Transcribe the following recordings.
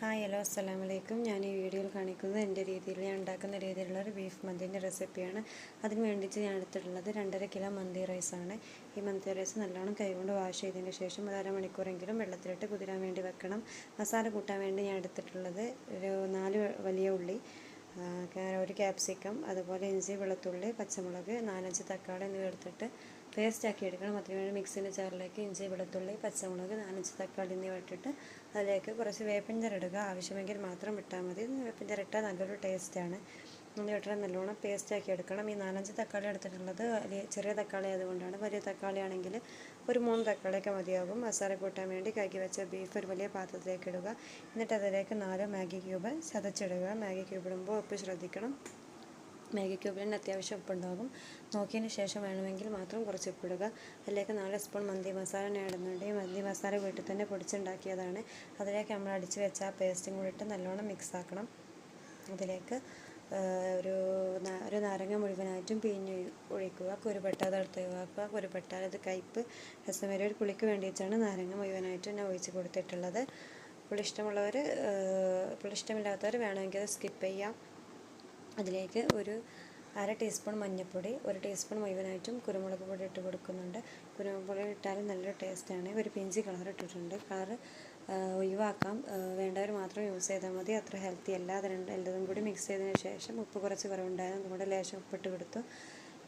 Hi hello അസ്സാം വലൈക്കും ഞാൻ ഈ വീഡിയോയിൽ കാണിക്കുന്നത് എന്റെ രീതിയിൽ ഞാൻ ഉണ്ടാക്കുന്ന രീതിയിലുള്ള ഒരു ബീഫ് മന്തിന്റെ റെസിപ്പിയാണ്. അതിന് വേണ്ടിയിട്ട് ഞാൻ എടുത്തിട്ടുള്ളത് രണ്ടര കിലോ മന്തി റൈസാണ്. ഈ മന്തി റൈസ് നല്ലോണം കൈകൊണ്ട് വാഷ് ചെയ്തതിന് ശേഷം ഒരു അരമണിക്കൂറെങ്കിലും വെള്ളത്തിലിട്ട് കുതിരാൻ വേണ്ടി വെക്കണം. മസാല കൂട്ടാൻ വേണ്ടി ഞാൻ എടുത്തിട്ടുള്ളത് ഒരു നാല് വലിയ ഉള്ളി ഒരു ക്യാപ്സിക്കം അതുപോലെ ഇഞ്ചി വെളുത്തുള്ളി പച്ചമുളക് നാലഞ്ച് തക്കാളി എന്നിവ എടുത്തിട്ട് പേസ്റ്റ് ആക്കി എടുക്കണം. അതിനുവേണ്ടി മിക്സിന്റെ ചാറിലേക്ക് ഇഞ്ചി വെളുത്തുള്ളി പച്ചമുളക് നാലഞ്ച് തക്കാളി എന്നിവ ഇട്ടിട്ട് അതിലേക്ക് കുറച്ച് വേപ്പിഞ്ചർ ഇടുക. ആവശ്യമെങ്കിൽ മാത്രം ഇട്ടാൽ മതി. വേപ്പിഞ്ചർ ഇട്ടാൽ നല്ലൊരു ടേസ്റ്റാണ് എന്നിട്ട് നല്ലോണം പേസ്റ്റ് ആക്കി എടുക്കണം. ഈ നാലഞ്ച് തക്കാളി എടുത്തിട്ടുള്ളത് വലിയ ചെറിയ തക്കാളി ആയതുകൊണ്ടാണ്. വലിയ തക്കാളി ആണെങ്കിൽ ഒരു മൂന്ന് തക്കാളിയൊക്കെ മതിയാകും. മസാല കൂട്ടാൻ വേണ്ടി കഴുകി വെച്ച ബീഫ് ഒരു വലിയ പാത്രത്തിലേക്ക് ഇടുക. എന്നിട്ട് അതിലേക്ക് നാല് മാഗി ക്യൂബ് ചതച്ചിടുക. മാഗി ക്യൂബ് ഇടുമ്പോൾ ഉപ്പ് ശ്രദ്ധിക്കണം. മാഗി ക്യൂബിന് അത്യാവശ്യം ഉപ്പുണ്ടാകും നോക്കിയതിന് ശേഷം വേണമെങ്കിൽ മാത്രം കുറച്ച് ഉപ്പിടുക അതിലേക്ക് നാല് സ്പൂൺ മന്തി മസാല നേടുന്നുണ്ട് ഈ മന്തി മസാല വീട്ടിൽ തന്നെ പൊടിച്ചുണ്ടാക്കിയതാണ്. അതിലേക്ക് നമ്മൾ അടിച്ച് വെച്ച ആ പേസ്റ്റും കൂടി ഇട്ട് നല്ലോണം മിക്സ് ആക്കണം. അതിലേക്ക് ഒരു ഒരു നാരങ്ങ മുഴുവനായിട്ടും പിഴിഞ്ഞ് ഒഴിക്കുക. കുരുപെട്ടാതെ എടുത്ത് ഒഴിവാക്കുക. കുരുപെട്ടാൽ അത് കയ്പ്പ് രസം വരെ ഒരു പുളിക്ക് വേണ്ടിയിട്ടാണ് നാരങ്ങ മുഴുവനായിട്ടും ഞാൻ ഒഴിച്ച് കൊടുത്തിട്ടുള്ളത്. പുളി ഇഷ്ടമുള്ളവർ പുളി ഇഷ്ടമില്ലാത്തവർ വേണമെങ്കിൽ അത് സ്കിപ്പ് ചെയ്യാം. അതിലേക്ക് ഒരു അര ടീസ്പൂൺ മഞ്ഞൾപ്പൊടി ഒരു ടീസ്പൂൺ മുഴുവനായിട്ടും കുരുമുളക് പൊടി ഇട്ട് കൊടുക്കുന്നുണ്ട്. കുരുമുളക് പൊടി ഇട്ടാലും നല്ലൊരു ടേസ്റ്റാണ് ഒരു പിഞ്ച് കളർ ഇട്ടിട്ടുണ്ട്. കളർ ഒഴിവാക്കാം. വേണ്ടവർ മാത്രം യൂസ് ചെയ്താൽ മതി. അത്ര ഹെൽത്തി അല്ല. അത് രണ്ട് എല്ലതും കൂടി മിക്സ് ചെയ്തതിന് ശേഷം ഉപ്പ് കുറച്ച് കുറവുണ്ടായിരുന്നു അതുകൊണ്ട് ലേശം ഉപ്പിട്ട് കൊടുത്തു.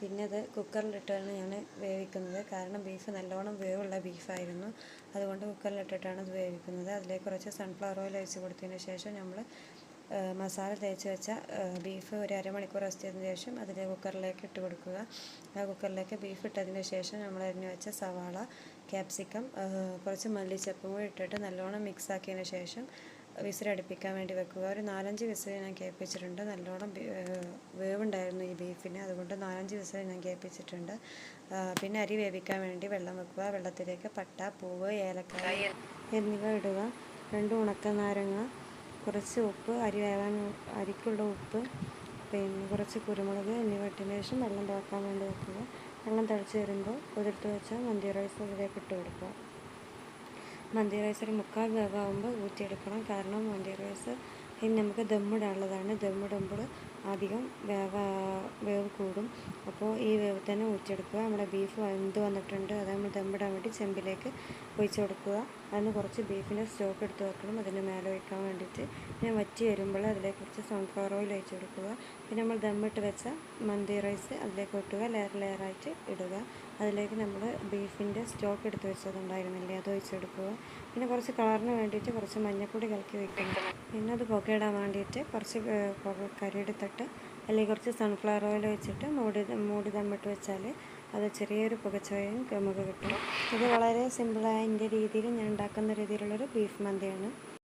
പിന്നെ അത് കുക്കറിലിട്ടാണ് ഞാൻ വേവിക്കുന്നത്. കാരണം ബീഫ് നല്ലോണം വേവുള്ള ബീഫായിരുന്നു അതുകൊണ്ട് കുക്കറിലിട്ടിട്ടാണ് അത് വേവിക്കുന്നത്. അതിലേക്ക് കുറച്ച് സൺഫ്ലവർ ഓയിൽ ഒഴിച്ച് കൊടുത്തതിന് ശേഷം നമ്മൾ മസാല തേച്ച് വെച്ച ബീഫ് ഒരു അരമണിക്കൂർ റെസ്റ്റ് ചെയ്തതിന് ശേഷം അതിന്റെ കുക്കറിലേക്ക് ഇട്ട് കൊടുക്കുക. ആ കുക്കറിലേക്ക് ബീഫ് ഇട്ടതിന് ശേഷം നമ്മൾ അരിഞ്ഞ് വെച്ച സവാള ക്യാപ്സിക്കം കുറച്ച് മല്ലിച്ചപ്പും കൂടി ഇട്ടിട്ട് നല്ലോണം മിക്സ് ആക്കിയതിന് ശേഷം വിസിലടുപ്പിക്കാൻ വേണ്ടി വെക്കുക. ഒരു നാലഞ്ച് വിസിൽ ഞാൻ കേൾപ്പിച്ചിട്ടുണ്ട്. നല്ലോണം വേവുണ്ടായിരുന്നു ഈ ബീഫിന് അതുകൊണ്ട് നാലഞ്ച് വിസിൽ ഞാൻ കേൾപ്പിച്ചിട്ടുണ്ട്. പിന്നെ അരി വേവിക്കാൻ വേണ്ടി വെള്ളം വെക്കുക. വെള്ളത്തിലേക്ക് പട്ട പൂവ് ഏലക്കായ എന്നിവ ഇടുക. രണ്ട് ഉണക്ക നാരങ്ങ കുറച്ച് ഉപ്പ് അരി വേവാൻ അരിക്കുള്ള ഉപ്പ് പിന്നെ കുറച്ച് കുരുമുളക് എന്നിവ ഇട്ടതിന് ശേഷം വെള്ളം തിളക്കാൻ വേണ്ടി വെക്കുക. വെള്ളം തിളച്ച് വരുമ്പോൾ കുതിർത്ത് വെച്ച മന്തി റൈസ് ഇതിലേക്ക് ഇട്ട് കൊടുക്കുക. മന്തി റൈസ് ഒരു മുക്കാൽ വേവാകുമ്പോൾ ഊറ്റിയെടുക്കണം. കാരണം മന്തി റൈസ് ഇനി നമുക്ക് ദമ്മിടാനുള്ളതാണ്. ദമ്മിടുമ്പോൾ അധികം വേവ വേവ് കൂടും. അപ്പോൾ ഈ വേവ് തന്നെ ഒഴിച്ചെടുക്കുക നമ്മുടെ ബീഫ് വെന്ത് വന്നിട്ടുണ്ട്. അത് നമ്മൾ ദമ്മിടാൻ വേണ്ടി ചെമ്പിലേക്ക് ഒഴിച്ച് കൊടുക്കുക. അതിന് കുറച്ച് ബീഫിന്റെ സ്റ്റോക്ക് എടുത്ത് വെക്കണം. അതിന് മേലെ ഒഴിക്കാൻ വേണ്ടിയിട്ട്. പിന്നെ വറ്റി വരുമ്പോൾ അതിലേക്ക് കുറച്ച് സൺഫ്ലവർ ഓയിൽ ഒഴിച്ച് കൊടുക്കുക. പിന്നെ നമ്മൾ ദമ്മിട്ട് വെച്ച മന്തി റൈസ് അതിലേക്ക് വെക്കുക ലെയർ ലെയറായിട്ട് ഇടുക. അതിലേക്ക് നമ്മൾ ബീഫിന്റെ സ്റ്റോക്ക് എടുത്ത് വെച്ചതുണ്ടായിരുന്നില്ലേ അത് ഒഴിച്ചെടുക്കുക പിന്നെ കുറച്ച് കളറിന് വേണ്ടിയിട്ട് കുറച്ച് മഞ്ഞൾപ്പൊടി കലക്കി വെക്കുന്നുണ്ട് പിന്നെ അത് പുകയിടാൻ വേണ്ടിയിട്ട് കുറച്ച് കരിയെടുത്തിട്ട് അല്ലെങ്കിൽ കുറച്ച് സൺഫ്ലവർ ഓയിൽ വെച്ചിട്ട് മൂടി മൂടി തമ്മിട്ട് വെച്ചാൽ അത് ചെറിയൊരു പുകച്ചോയും നമുക്ക് കിട്ടും. ഇത് വളരെ സിമ്പിളായ എന്റെ രീതിയിൽ ഞാൻ ഉണ്ടാക്കുന്ന രീതിയിലുള്ളൊരു ബീഫ് മന്തിയാണ്.